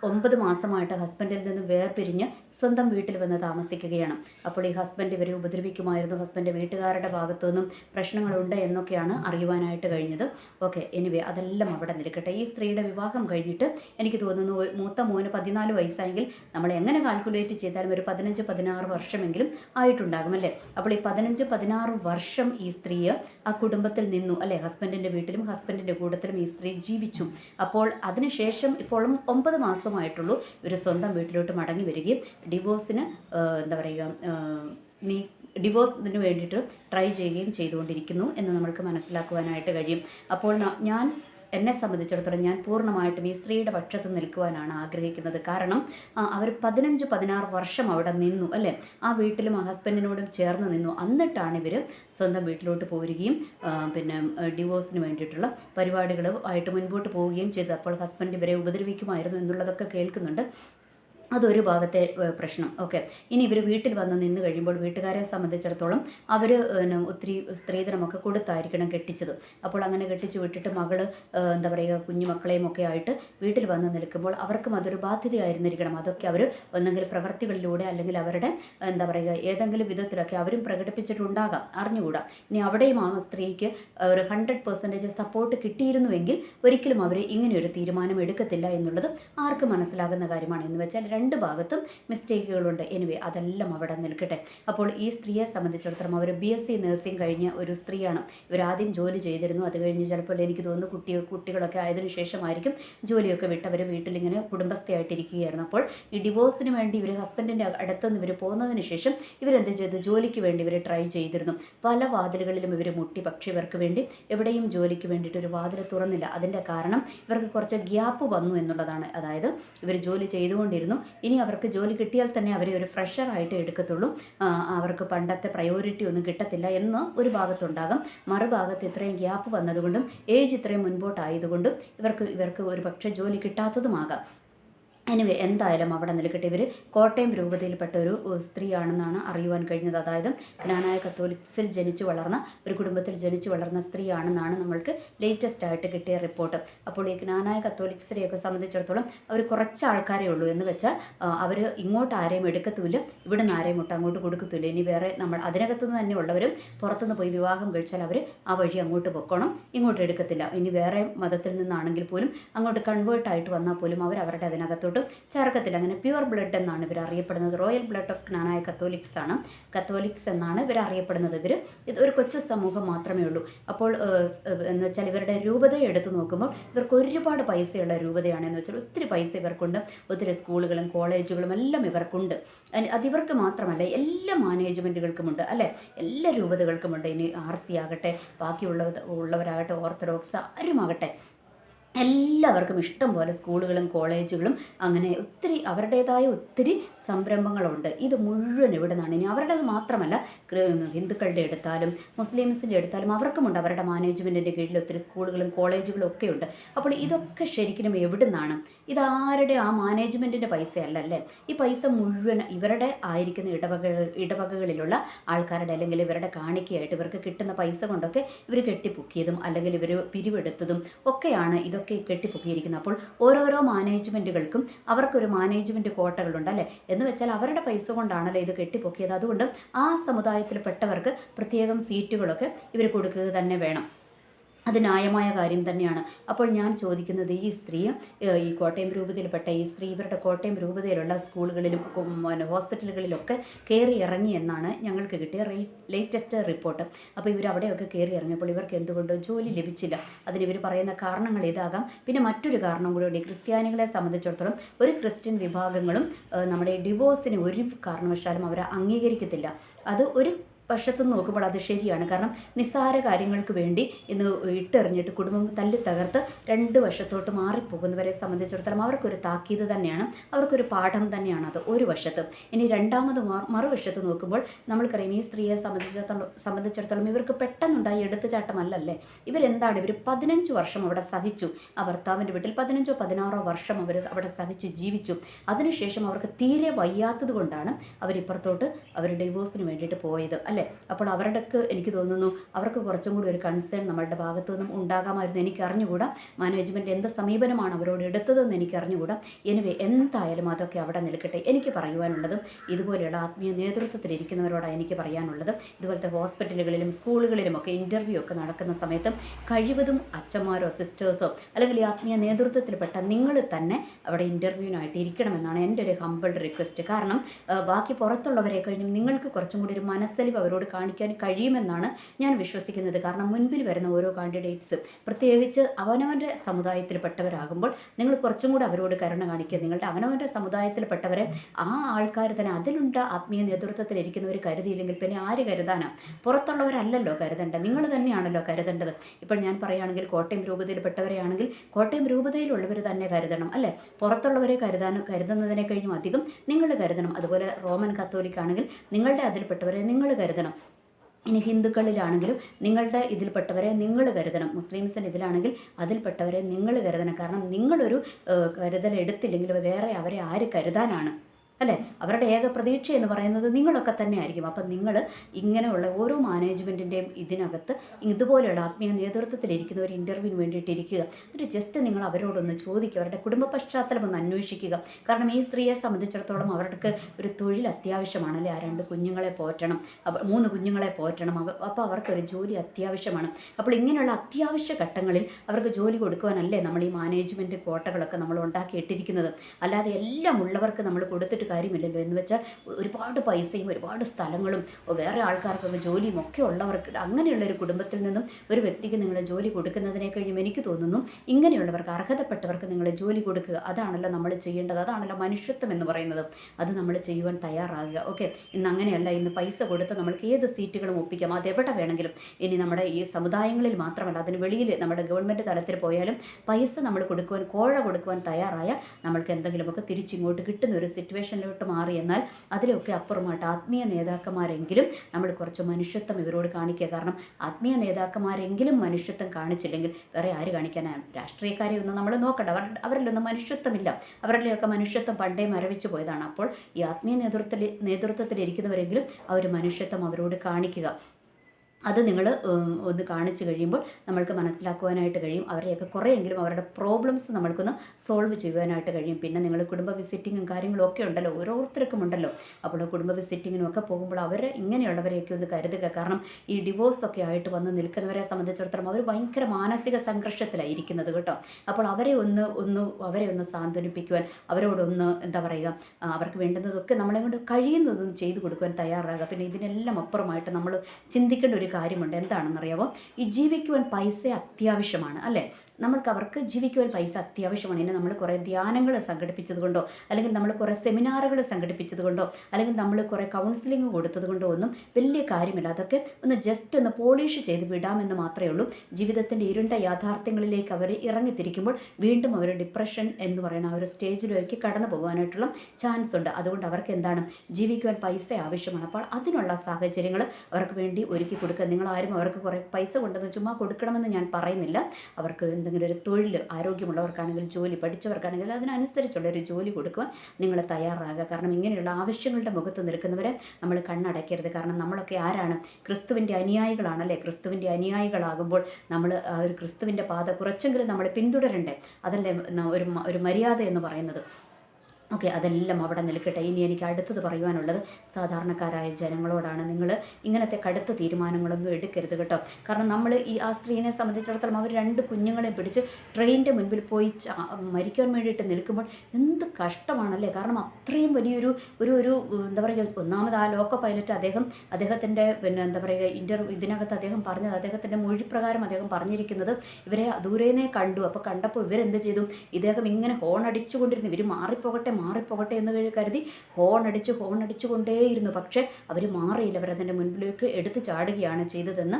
ഒമ്പത് മാസമായിട്ട് ഹസ്ബൻഡിൽ നിന്ന് വേർപിരിഞ്ഞ് സ്വന്തം വീട്ടിൽ വന്ന് താമസിക്കുകയാണ്. അപ്പോൾ ഈ ഹസ്ബൻഡ് ഇവരെ ഉപദ്രവിക്കുമായിരുന്നു. ഹസ്ബൻഡ് വീട്ടുകാരുടെ ഭാഗത്തു നിന്നും പ്രശ്നങ്ങളുണ്ട് എന്നൊക്കെയാണ് അറിയുവാനായിട്ട് കഴിഞ്ഞത്. ഓക്കെ എനിവേ അതെല്ലാം അവിടെ നിൽക്കട്ടെ. ഈ സ്ത്രീയുടെ വിവാഹം കഴിഞ്ഞിട്ട് എനിക്ക് തോന്നുന്നു മൂത്ത മോന് പതിനാല് വയസ്സായെങ്കിൽ നമ്മൾ എങ്ങനെ കാൽക്കുലേറ്റ് ചെയ്താലും ഒരു പതിനഞ്ച് പതിനാറ് വർഷമെങ്കിലും ആയിട്ടുണ്ടാകും അല്ലേ? അപ്പോൾ ഈ പതിനഞ്ച് പതിനാറ് വർഷം ഈ സ്ത്രീ ആ കുടുംബത്തിൽ നിന്നു. അല്ലേ? ഹസ്ബൻഡിന്റെ വീട്ടിലും ഹസ്ബൻഡിന്റെ കൂട്ടത്തിലും ഈ സ്ത്രീ ജീവിച്ചു. അപ്പോൾ അതിനുശേഷം ഇപ്പോഴും ഒമ്പത് മാസമായിട്ടുള്ളൂ ഇവർ സ്വന്തം വീട്ടിലോട്ട് മടങ്ങി വരികയും ഡിവോഴ്സിന് എന്താ പറയുക നീ ഡിവോഴ്സിന് വേണ്ടിയിട്ട് ട്രൈ ചെയ്യുകയും ചെയ്തുകൊണ്ടിരിക്കുന്നു എന്ന് നമ്മൾക്ക് മനസ്സിലാക്കുവാനായിട്ട് കഴിയും. അപ്പോൾ ഞാൻ എന്നെ സംബന്ധിച്ചിടത്തോളം ഞാൻ പൂർണമായിട്ടും ഈ സ്ത്രീയുടെ പക്ഷത്ത് നിൽക്കുവാനാണ് ആഗ്രഹിക്കുന്നത്. കാരണം അവർ പതിനഞ്ച് പതിനാറ് വർഷം അവിടെ നിന്നു അല്ലേ? ആ വീട്ടിലും ആ ഹസ്ബൻഡിനോടും ചേർന്ന് നിന്നു. എന്നിട്ടാണ് ഇവർ സ്വന്തം വീട്ടിലോട്ട് പോരുകയും പിന്നെ ഡിവോഴ്സിന് വേണ്ടിയിട്ടുള്ള പരിപാടികൾ ആയിട്ട് മുൻപോട്ട് പോവുകയും ചെയ്തത്. അപ്പോൾ ഹസ്ബൻഡ് ഇവരെ ഉപദ്രവിക്കുമായിരുന്നു എന്നുള്ളതൊക്കെ കേൾക്കുന്നുണ്ട്. അതൊരു ഭാഗത്തെ പ്രശ്നം. ഓക്കെ. ഇനി ഇവർ വീട്ടിൽ വന്ന് നിന്ന് കഴിയുമ്പോൾ വീട്ടുകാരെ സംബന്ധിച്ചിടത്തോളം അവർ ഒത്തിരി സ്ത്രീധനമൊക്കെ കൊടുത്തായിരിക്കണം കെട്ടിച്ചത്. അപ്പോൾ അങ്ങനെ കെട്ടിച്ച് വിട്ടിട്ട് മകൾ എന്താ പറയുക കുഞ്ഞു മക്കളെയും ഒക്കെ ആയിട്ട് വീട്ടിൽ വന്ന് നിൽക്കുമ്പോൾ അവർക്കും അതൊരു ബാധ്യതയായിരുന്നിരിക്കണം. അതൊക്കെ അവർ ഒന്നെങ്കിൽ പ്രവൃത്തികളിലൂടെ അല്ലെങ്കിൽ അവരുടെ എന്താ പറയുക ഏതെങ്കിലും വിധത്തിലൊക്കെ അവരും പ്രകടിപ്പിച്ചിട്ടുണ്ടാകാം. അറിഞ്ഞുകൂടാ. ഇനി അവിടെയും ആ സ്ത്രീക്ക് ഒരു ഹൺഡ്രഡ് പെർസെന്റേജ് സപ്പോർട്ട് കിട്ടിയിരുന്നുവെങ്കിൽ ഒരിക്കലും അവർ ഇങ്ങനെയൊരു തീരുമാനം എടുക്കത്തില്ല എന്നുള്ളത് ആർക്ക് മനസ്സിലാകുന്ന കാര്യമാണ് എന്ന് വെച്ചാൽ രണ്ട് ഭാഗത്തും മിസ്റ്റേക്കുകളുണ്ട് എനിവേ അതെല്ലാം അവിടെ നിൽക്കട്ടെ. അപ്പോൾ ഈ സ്ത്രീയെ സംബന്ധിച്ചിടത്തോളം അവർ ബി എസ് സി നഴ്സിംഗ് കഴിഞ്ഞ ഒരു സ്ത്രീയാണ്. ഇവർ ആദ്യം ജോലി ചെയ്തിരുന്നു. അത് കഴിഞ്ഞ് ചിലപ്പോൾ എനിക്ക് തോന്നുന്നു കുട്ടി കുട്ടികളൊക്കെ ആയതിനു ശേഷമായിരിക്കും ജോലിയൊക്കെ വിട്ട് അവർ വീട്ടിലിങ്ങനെ കുടുംബസ്ഥയായിട്ടിരിക്കുകയായിരുന്നു. അപ്പോൾ ഈ ഡിവോഴ്സിന് വേണ്ടി ഇവർ ഹസ്ബൻഡിന്റെ അടുത്തുനിന്ന് ഇവർ പോകുന്നതിന് ശേഷം ഇവരെന്ത് ചെയ്തു? ജോലിക്ക് വേണ്ടി ഇവർ ട്രൈ ചെയ്തിരുന്നു. പല വാതിലുകളിലും ഇവർ മുട്ടി. പക്ഷേ ഇവർക്ക് വേണ്ടി എവിടെയും ജോലിക്ക് വേണ്ടിയിട്ട് ഒരു വാതിൽ തുറന്നില്ല. അതിന്റെ കാരണം ഇവർക്ക് കുറച്ച് ഗ്യാപ്പ് വന്നു എന്നുള്ളതാണ്. അതായത് ഇവർ ജോലി ചെയ്തുകൊണ്ടിരുന്നു. ഇനി അവർക്ക് ജോലി കിട്ടിയാൽ തന്നെ അവരെ ഒരു ഫ്രഷറായിട്ട് എടുക്കത്തുള്ളൂ. അവർക്ക് പണ്ടത്തെ പ്രയോറിറ്റി ഒന്നും കിട്ടത്തില്ല എന്ന് ഒരു ഭാഗത്തുണ്ടാകും. മറുഭാഗത്ത് ഇത്രയും ഗ്യാപ്പ് വന്നതുകൊണ്ടും ഏജ് ഇത്രയും മുൻപോട്ടായതുകൊണ്ടും ഇവർക്ക് ഇവർക്ക് ഒരു പക്ഷേ ജോലി കിട്ടാത്തതുമാകാം. എനിവേ എന്തായാലും അവിടെ നിൽക്കട്ടെ ഇവർ കോട്ടയം രൂപതയിൽപ്പെട്ട ഒരു സ്ത്രീയാണെന്നാണ് അറിയുവാൻ കഴിഞ്ഞത്. അതായത് ജ്ഞാനായ കത്തോലിക്സിൽ ജനിച്ചു വളർന്ന ഒരു കുടുംബത്തിൽ ജനിച്ചു വളർന്ന സ്ത്രീയാണെന്നാണ് നമ്മൾക്ക് ലേറ്റസ്റ്റ് ആയിട്ട് കിട്ടിയ റിപ്പോർട്ട് അപ്പോൾ ഈ ജ്ഞാനായ കത്തോലിക്സിനെയൊക്കെ സംബന്ധിച്ചിടത്തോളം അവർ കുറച്ച് ആൾക്കാരേ ഉള്ളൂ എന്ന് വെച്ചാൽ അവർ ഇങ്ങോട്ട് ആരെയും എടുക്കത്തുമില്ല ഇവിടെ നിന്ന് ആരെയും മുട്ട അങ്ങോട്ട് കൊടുക്കത്തില്ല ഇനി വേറെ നമ്മൾ അതിനകത്തു നിന്ന് തന്നെ ഉള്ളവരും പുറത്തുനിന്ന് പോയി വിവാഹം കഴിച്ചാൽ അവർ ആ വഴി അങ്ങോട്ട് പൊക്കണം ഇങ്ങോട്ട് എടുക്കത്തില്ല. ഇനി വേറെ മതത്തിൽ നിന്നാണെങ്കിൽ പോലും അങ്ങോട്ട് കൺവേർട്ടായിട്ട് വന്നാൽ പോലും അവർ അവരുടെ അതിനകത്തോട്ട് ചേർക്കത്തില്ല അങ്ങനെ പ്യുവർ ബ്ലഡ് എന്നാണ് ഇവർ അറിയപ്പെടുന്നത്. Royal blood of Knanaya Catholics ആണ്. കത്തോലിക്സ് എന്നാണ് ഇവർ അറിയപ്പെടുന്നത്. ഇവർ ഇത് ഒരു കൊച്ചു സമൂഹം മാത്രമേ ഉള്ളൂ. അപ്പോൾ എന്ന് വെച്ചാൽ ഇവരുടെ രൂപതയെ എടുത്തു നോക്കുമ്പോൾ ഇവർക്ക് ഒരുപാട് പൈസയുള്ള രൂപതയാണ് എന്ന് വെച്ചാൽ ഒത്തിരി പൈസ ഇവർക്കുണ്ട്. ഒത്തിരി സ്കൂളുകളും കോളേജുകളും എല്ലാം ഇവർക്കുണ്ട്. അതിവർക്ക് മാത്രമല്ല എല്ലാ മാനേജ്മെന്റുകൾക്കുമുണ്ട് അല്ലേ? എല്ലാ രൂപതകൾക്കുമുണ്ട്. ഇനി ആർ സി ആകട്ടെ ബാക്കിയുള്ള ഉള്ളവരാകട്ടെ ഓർത്തഡോക്സ് ആരുമാകട്ടെ. എല്ലാവർക്കും ഇഷ്ടം പോലെ സ്കൂളുകളും കോളേജുകളും അങ്ങനെ ഒത്തിരി അവരുടേതായ ഒത്തിരി സംരംഭങ്ങളുണ്ട്. ഇത് മുഴുവൻ ഇവിടെ നിന്നാണ്. ഇനി അവരുടേത് മാത്രമല്ല ഹിന്ദുക്കളുടെ എടുത്താലും മുസ്ലിംസിന്റെ എടുത്താലും അവർക്കുമുണ്ട്. അവരുടെ മാനേജ്മെന്റിന്റെ കീഴിൽ ഒത്തിരി സ്കൂളുകളും കോളേജുകളും ഒക്കെ ഉണ്ട്. അപ്പോൾ ഇതൊക്കെ ശരിക്കും എവിടെ നിന്നാണ്? ഇതാരുടെ ആ മാനേജ്മെന്റിന്റെ പൈസ അല്ലല്ലേ ഈ പൈസ മുഴുവൻ ഇവരുടെ ആയിരിക്കുന്ന ഇടവക ഇടവകകളിലുള്ള ആൾക്കാരുടെ അല്ലെങ്കിൽ ഇവരുടെ കാണിക്കയായിട്ട് ഇവർക്ക് കിട്ടുന്ന പൈസ കൊണ്ടൊക്കെ ഇവർ കെട്ടിപ്പൊക്കിയതും അല്ലെങ്കിൽ ഇവർ പിരിവെടുത്തതും ഒക്കെയാണ് ഇതൊക്കെ കെട്ടിപ്പൊക്കിയിരിക്കുന്നത് അപ്പോൾ ഓരോരോ മാനേജ്മെന്റുകൾക്കും അവർക്കൊരു മാനേജ്മെന്റ് കോട്ടകളുണ്ട് അല്ലേ? എന്ന് വെച്ചാൽ അവരുടെ പൈസ കൊണ്ടാണല്ലോ ഇത് കെട്ടിപ്പൊക്കിയത്. അതുകൊണ്ട് ആ സമുദായത്തിൽപ്പെട്ടവർക്ക് പ്രത്യേകം സീറ്റുകളൊക്കെ ഇവർ കൊടുക്കുക തന്നെ വേണം. അത് ന്യായമായ കാര്യം തന്നെയാണ്. അപ്പോൾ ഞാൻ ചോദിക്കുന്നത് ഈ സ്ത്രീ ഈ കോട്ടയം രൂപതയിൽപ്പെട്ട ഈ സ്ത്രീ ഇവരുടെ കോട്ടയം രൂപതയിലുള്ള സ്കൂളുകളിലും ഹോസ്പിറ്റലുകളിലൊക്കെ കയറി ഇറങ്ങി എന്നാണ് ഞങ്ങൾക്ക് കിട്ടിയ ലേറ്റസ്റ്റ് റിപ്പോർട്ട് അപ്പോൾ ഇവർ അവിടെയൊക്കെ കയറി ഇറങ്ങിയപ്പോൾ ഇവർക്ക് എന്തുകൊണ്ടോ ജോലി ലഭിച്ചില്ല. അതിന് ഇവർ പറയുന്ന കാരണങ്ങൾ ഇതാകാം. പിന്നെ മറ്റൊരു കാരണം കൂടി ക്രിസ്ത്യാനികളെ സംബന്ധിച്ചിടത്തോളം ഒരു ക്രിസ്ത്യൻ വിഭാഗങ്ങളും നമ്മുടെ ഡിവോഴ്സിന് ഒരു കാരണവശാലും അവരെ അംഗീകരിക്കത്തില്ല. അത് ഒരു വശത്തു നോക്കുമ്പോൾ അത് ശരിയാണ്. കാരണം നിസ്സാര കാര്യങ്ങൾക്ക് വേണ്ടി ഇന്ന് ഇട്ടെറിഞ്ഞിട്ട് കുടുംബം തല്ലി തകർത്ത് രണ്ട് വശത്തോട്ട് മാറിപ്പോകുന്നവരെ സംബന്ധിച്ചിടത്തോളം അവർക്കൊരു താക്കീത് തന്നെയാണ് അവർക്കൊരു പാഠം തന്നെയാണ് അത് ഒരു വശത്ത്. ഇനി രണ്ടാമത് മറുവശത്ത് നോക്കുമ്പോൾ നമ്മൾക്കറിയാം ഈ സ്ത്രീയെ സംബന്ധിച്ചിടത്തോളം സംബന്ധിച്ചിടത്തോളം ഇവർക്ക് പെട്ടെന്നുണ്ടായ എടുത്തുചാട്ടമല്ലല്ലേ? ഇവരെന്താണ്? ഇവർ പതിനഞ്ച് വർഷം അവിടെ സഹിച്ചു. ആ ഭർത്താവിന്റെ വീട്ടിൽ പതിനഞ്ചോ പതിനാറോ വർഷം അവർ അവിടെ സഹിച്ചു ജീവിച്ചു. അതിനുശേഷം അവർക്ക് തീരെ വയ്യാത്തത് കൊണ്ടാണ് അവരിപ്പുറത്തോട്ട് അവർ ഡിവോഴ്സിന് വേണ്ടിയിട്ട് പോയത്. അല്ലേ? അപ്പോൾ അവരുടെക്ക് എനിക്ക് തോന്നുന്നു അവർക്ക് കുറച്ചും കൂടി ഒരു കൺസേൺ നമ്മളുടെ ഭാഗത്തു നിന്നും ഉണ്ടാകാമായിരുന്നു എനിക്ക് അറിഞ്ഞുകൂടാ മാനേജ്മെന്റ് എന്ത് സമീപനമാണ് അവരോട് എടുത്തതെന്ന് എനിക്ക് അറിഞ്ഞുകൂടാ എനിവേ എന്തായാലും അതൊക്കെ അവിടെ നിൽക്കട്ടെ. എനിക്ക് പറയുവാനുള്ളതും ഇതുപോലെയുള്ള ആത്മീയ നേതൃത്വത്തിലിരിക്കുന്നവരോടാണ് എനിക്ക് പറയാനുള്ളത്. ഇതുപോലത്തെ ഹോസ്പിറ്റലുകളിലും സ്കൂളുകളിലും ഒക്കെ ഇന്റർവ്യൂ ഒക്കെ നടക്കുന്ന സമയത്ത് കഴിവതും അച്ഛന്മാരോ സിസ്റ്റേഴ്സോ അല്ലെങ്കിൽ ഈ ആത്മീയ നേതൃത്വത്തിൽപ്പെട്ട നിങ്ങൾ തന്നെ അവിടെ ഇന്റർവ്യൂവിനായിട്ട് ഇരിക്കണമെന്നാണ് എന്റെ ഒരു ഹമ്പിൾ റിക്വസ്റ്റ് കാരണം ബാക്കി പുറത്തുള്ളവരെ കഴിഞ്ഞും നിങ്ങൾക്ക് കുറച്ചും കൂടി ഒരു മനസ്സലിവ് അവരോട് കാണിക്കാൻ കഴിയുമെന്നാണ് ഞാൻ വിശ്വസിക്കുന്നത്. കാരണം മുൻപിൽ വരുന്ന ഓരോ കാൻഡിഡേറ്റ്സും പ്രത്യേകിച്ച് അവനവന്റെ സമുദായത്തിൽപ്പെട്ടവരാകുമ്പോൾ നിങ്ങൾ കുറച്ചും കൂടി അവരോട് കരുണ കാണിക്കുക. നിങ്ങളുടെ അവനവന്റെ സമുദായത്തിൽപ്പെട്ടവരെ ആ ആൾക്കാർ തന്നെ അതിലുണ്ട് ആത്മീയ നേതൃത്വത്തിൽ നേതൃത്വത്തിലിരിക്കുന്നവർ കരുതിയില്ലെങ്കിൽ പിന്നെ ആര് കരുതാനാണ് പുറത്തുള്ളവരല്ലല്ലോ കരുതേണ്ടത്. നിങ്ങൾ തന്നെയാണല്ലോ കരുതേണ്ടത്. ഇപ്പോൾ ഞാൻ പറയുകയാണെങ്കിൽ കോട്ടയം രൂപതയിൽപ്പെട്ടവരെയാണെങ്കിൽ കോട്ടയം രൂപതയിലുള്ളവർ തന്നെ കരുതണം അല്ലേ? പുറത്തുള്ളവരെ കരുതാൻ കരുതുന്നതിനെ കഴിഞ്ഞും അധികം നിങ്ങൾ കരുതണം. അതുപോലെ റോമൻ കത്തോലിക്കാണെങ്കിൽ നിങ്ങളുടെ അതിൽപ്പെട്ടവരെ നിങ്ങൾ കരുതണം. ഇനി ഹിന്ദുക്കളിലാണെങ്കിലും നിങ്ങളുടെ ഇതിൽപ്പെട്ടവരെ നിങ്ങൾ കരുതണം. മുസ്ലിംസിന് ഇതിലാണെങ്കിൽ അതിൽപ്പെട്ടവരെ നിങ്ങൾ കരുതണം. കാരണം നിങ്ങളൊരു കരുതൽ എടുത്തില്ലെങ്കിൽ വേറെ അവരെ ആര് കരുതാനാണ്? അല്ലേ? അവരുടെ ഏക പ്രതീക്ഷ എന്ന് പറയുന്നത് നിങ്ങളൊക്കെ തന്നെ ആയിരിക്കും അപ്പം നിങ്ങൾ ഇങ്ങനെയുള്ള ഓരോ മാനേജ്മെന്റിന്റെയും ഇതിനകത്ത് ഇതുപോലെയുള്ള ആത്മീയ നേതൃത്വത്തിലിരിക്കുന്ന ഒരു ഇന്റർവ്യൂവിന് വേണ്ടിയിട്ട് ഇരിക്കുക. എന്നിട്ട് ജസ്റ്റ് നിങ്ങൾ അവരോടൊന്ന് ചോദിക്കുക. അവരുടെ കുടുംബ പശ്ചാത്തലം ഒന്ന് അന്വേഷിക്കുക. കാരണം ഈ സ്ത്രീയെ സംബന്ധിച്ചിടത്തോളം അവർക്ക് ഒരു തൊഴിൽ അത്യാവശ്യമാണല്ലേ ആ രണ്ട് കുഞ്ഞുങ്ങളെ പോറ്റണം. മൂന്ന് കുഞ്ഞുങ്ങളെ പോറ്റണം. അപ്പോൾ അവർക്കൊരു ജോലി അത്യാവശ്യമാണ്. അപ്പോൾ ഇങ്ങനെയുള്ള അത്യാവശ്യ ഘട്ടങ്ങളിൽ അവർക്ക് ജോലി കൊടുക്കുവാനല്ലേ നമ്മൾ ഈ മാനേജ്മെന്റ് കോട്ടകളൊക്കെ നമ്മൾ ഉണ്ടാക്കിയിട്ടിരിക്കുന്നത്? അല്ലാതെ എല്ലാം ഉള്ളവർക്ക് നമ്മൾ കൊടുത്തിട്ട് കാര്യമില്ലല്ലോ എന്ന് വെച്ചാൽ ഒരുപാട് പൈസയും ഒരുപാട് സ്ഥലങ്ങളും വേറെ ആൾക്കാർക്കൊക്കെ ജോലിയും ഒക്കെ ഉള്ളവർക്ക് അങ്ങനെയുള്ള ഒരു കുടുംബത്തിൽ നിന്നും ഒരു വ്യക്തിക്ക് നിങ്ങൾ ജോലി കൊടുക്കുന്നതിനെ കഴിഞ്ഞും എനിക്ക് തോന്നുന്നു ഇങ്ങനെയുള്ളവർക്ക് അർഹതപ്പെട്ടവർക്ക് നിങ്ങൾ ജോലി കൊടുക്കുക അതാണല്ലോ നമ്മൾ ചെയ്യേണ്ടത് അതാണല്ലോ മനുഷ്യത്വം എന്ന് പറയുന്നത്. അത് നമ്മൾ ചെയ്യുവാൻ തയ്യാറാകുക. ഓക്കെ ഇന്ന് അങ്ങനെയല്ല ഇന്ന് പൈസ കൊടുത്ത് നമ്മൾക്ക് ഏത് സീറ്റുകളും ഒപ്പിക്കാം അതെവിടെ വേണമെങ്കിലും. ഇനി നമ്മുടെ ഈ സമുദായങ്ങളിൽ മാത്രമല്ല അതിന് വെളിയിൽ നമ്മുടെ ഗവൺമെന്റ് തലത്തിൽ പോയാലും പൈസ നമ്മൾ കൊടുക്കുവാൻ കോഴ കൊടുക്കുവാൻ തയ്യാറായാൽ നമ്മൾക്ക് എന്തെങ്കിലുമൊക്കെ തിരിച്ചിങ്ങോട്ട് കിട്ടുന്ന ഒരു സിറ്റുവേഷൻ ഡിപ്രഷനിലോട്ട് മാറി. എന്നാൽ അതിലൊക്കെ അപ്പുറമായിട്ട് ആത്മീയ നേതാക്കന്മാരെങ്കിലും നമ്മൾ കുറച്ച് മനുഷ്യത്വം ഇവരോട് കാണിക്കുക. കാരണം ആത്മീയ നേതാക്കന്മാരെങ്കിലും മനുഷ്യത്വം കാണിച്ചില്ലെങ്കിൽ വേറെ ആര് കാണിക്കാനാണ് രാഷ്ട്രീയക്കാരെ ഒന്നും നമ്മൾ നോക്കണ്ട. അവർ അവരിലൊന്നും മനുഷ്യത്വമില്ല. അവരുടെയൊക്കെ മനുഷ്യത്വം പണ്ടേ മരവിച്ചു പോയതാണ്. അപ്പോൾ ഈ ആത്മീയ നേതൃത്വത്തിൽ നേതൃത്വത്തിലിരിക്കുന്നവരെങ്കിലും അവർ മനുഷ്യത്വം അവരോട് കാണിക്കുക. അത് നിങ്ങൾ ഒന്ന് കാണിച്ചു കഴിയുമ്പോൾ നമ്മൾക്ക് മനസ്സിലാക്കുവാനായിട്ട് കഴിയും. അവരെയൊക്കെ കുറേയെങ്കിലും അവരുടെ പ്രോബ്ലംസ് നമ്മൾക്കൊന്ന് സോൾവ് ചെയ്യുവാനായിട്ട് കഴിയും. പിന്നെ നിങ്ങൾ കുടുംബ വിസിറ്റിങ്ങും കാര്യങ്ങളും ഒക്കെ ഉണ്ടല്ലോ ഓരോരുത്തർക്കും ഉണ്ടല്ലോ. അപ്പോൾ കുടുംബ വിസിറ്റിങ്ങിനും ഒക്കെ പോകുമ്പോൾ അവർ ഇങ്ങനെയുള്ളവരെയൊക്കെ ഒന്ന് കരുതുക. കാരണം ഈ ഡിവോഴ്സ് ഒക്കെ ആയിട്ട് വന്ന് നിൽക്കുന്നവരെ സംബന്ധിച്ചിടത്തോളം അവർ ഭയങ്കര മാനസിക സംഘർഷത്തിലായിരിക്കുന്നത് കേട്ടോ. അപ്പോൾ അവരെ ഒന്ന് ഒന്ന് അവരെ ഒന്ന് സാന്ത്വനിപ്പിക്കുവാൻ അവരോടൊന്ന് എന്താ പറയുക അവർക്ക് വേണ്ടുന്നതൊക്കെ നമ്മളെ കൊണ്ട് കഴിയുന്നതൊന്നും ചെയ്തു കൊടുക്കുവാൻ തയ്യാറാകുക. പിന്നെ ഇതിനെല്ലാം അപ്പുറമായിട്ട് നമ്മൾ ചിന്തിക്കേണ്ട ഒരു കാര്യമുണ്ട്. എന്താണെന്നറിയാവോ? ഈ ജീവിക്കുവാൻ പൈസ അത്യാവശ്യമാണ് അല്ലേ? നമ്മൾക്ക് അവർക്ക് ജീവിക്കുവാൻ പൈസ അത്യാവശ്യമാണ്. ഇനി നമ്മൾ കുറേ ധ്യാനങ്ങൾ സംഘടിപ്പിച്ചതുകൊണ്ടോ അല്ലെങ്കിൽ നമ്മൾ കുറേ സെമിനാറുകൾ സംഘടിപ്പിച്ചതുകൊണ്ടോ അല്ലെങ്കിൽ നമ്മൾ കുറേ കൗൺസിലിംഗ് കൊടുത്തത് കൊണ്ടോ ഒന്നും വലിയ കാര്യമില്ല. അതൊക്കെ ഒന്ന് ജസ്റ്റ് ഒന്ന് പോളിഷ് ചെയ്ത് വിടാമെന്ന് മാത്രമേ ഉള്ളൂ. ജീവിതത്തിന്റെ ഇരുണ്ട യാഥാർത്ഥ്യങ്ങളിലേക്ക് അവർ ഇറങ്ങിത്തിരിക്കുമ്പോൾ വീണ്ടും അവർ ഡിപ്രഷൻ എന്ന് പറയുന്ന ആ ഒരു സ്റ്റേജിലേക്ക് കടന്നു പോകാനായിട്ടുള്ള ചാൻസ് ഉണ്ട്. അതുകൊണ്ട് അവർക്ക് എന്താണ്? ജീവിക്കുവാൻ പൈസ ആവശ്യമാണ്. അപ്പോൾ അതിനുള്ള സാഹചര്യങ്ങൾ അവർക്ക് വേണ്ടി ഒരുക്കി കൊടുക്കുക. നിങ്ങളാരും അവർക്ക് കുറേ പൈസ കൊണ്ടുവന്ന് ചുമ്മാ കൊടുക്കണമെന്ന് ഞാൻ പറയുന്നില്ല. അവർക്ക് എന്തെങ്കിലും ഒരു തൊഴിൽ ആരോഗ്യമുള്ളവർക്കാണെങ്കിൽ ജോലി പഠിച്ചവർക്കാണെങ്കിൽ അതിനനുസരിച്ചുള്ള ഒരു ജോലി കൊടുക്കുവാൻ നിങ്ങൾ തയ്യാറാകുക. കാരണം ഇങ്ങനെയുള്ള ആവശ്യങ്ങളുടെ മുഖത്ത് നിൽക്കുന്നവരെ നമ്മൾ കണ്ണടയ്ക്കരുത്. കാരണം നമ്മളൊക്കെ ആരാണ്? ക്രിസ്തുവിന്റെ അനുയായികളാണല്ലേ? ക്രിസ്തുവിന്റെ അനുയായികളാകുമ്പോൾ നമ്മൾ ഒരു ക്രിസ്തുവിന്റെ പാത കുറച്ചെങ്കിലും നമ്മൾ പിന്തുടരണ്ടേ? അതല്ലേ ഒരു ഒരു മര്യാദ എന്ന് പറയുന്നത്. ഓക്കെ അതെല്ലാം അവിടെ നിൽക്കട്ടെ. ഇനി എനിക്ക് അടുത്തത് പറയുവാനുള്ളത് സാധാരണക്കാരായ ജനങ്ങളോടാണ്. നിങ്ങൾ ഇങ്ങനത്തെ കടുത്ത തീരുമാനങ്ങളൊന്നും എടുക്കരുത് കേട്ടോ. കാരണം നമ്മൾ ഈ ആ സ്ത്രീനെ സംബന്ധിച്ചിടത്തോളം അവർ രണ്ട് കുഞ്ഞുങ്ങളെ പിടിച്ച് ട്രെയിനിന്റെ മുൻപിൽ പോയി മരിക്കാൻ വേണ്ടിയിട്ട് നിൽക്കുമ്പോൾ എന്ത് കഷ്ടമാണല്ലേ? കാരണം അത്രയും വലിയൊരു ഒരു ഒരു എന്താ പറയുക ഒന്നാമത് ആ ലോക്കോ പൈലറ്റ് അദ്ദേഹം അദ്ദേഹത്തിന്റെ പിന്നെ എന്താ പറയുക ഇന്റർ ഇതിനകത്ത് അദ്ദേഹം പറഞ്ഞത് അദ്ദേഹത്തിന്റെ മൊഴിപ്രകാരം അദ്ദേഹം പറഞ്ഞിരിക്കുന്നത് ഇവരെ ദൂരേനെ കണ്ടു. അപ്പോൾ കണ്ടപ്പോൾ ഇവരെന്ത് ചെയ്തു? ഇദ്ദേഹം ഇങ്ങനെ ഹോൺ അടിച്ചുകൊണ്ടിരുന്നു. ഇവർ മാറിപ്പോകട്ടെ മാറിപ്പോകട്ടെ എന്ന് കരുതി ഹോൺ അടിച്ച് ഹോൺ അടിച്ചുകൊണ്ടേയിരുന്നു. പക്ഷേ അവർ മാറിയില്ല. അവരതിന്റെ മുൻപിലേക്ക് എടുത്തു ചാടുകയാണ് ചെയ്തതെന്ന്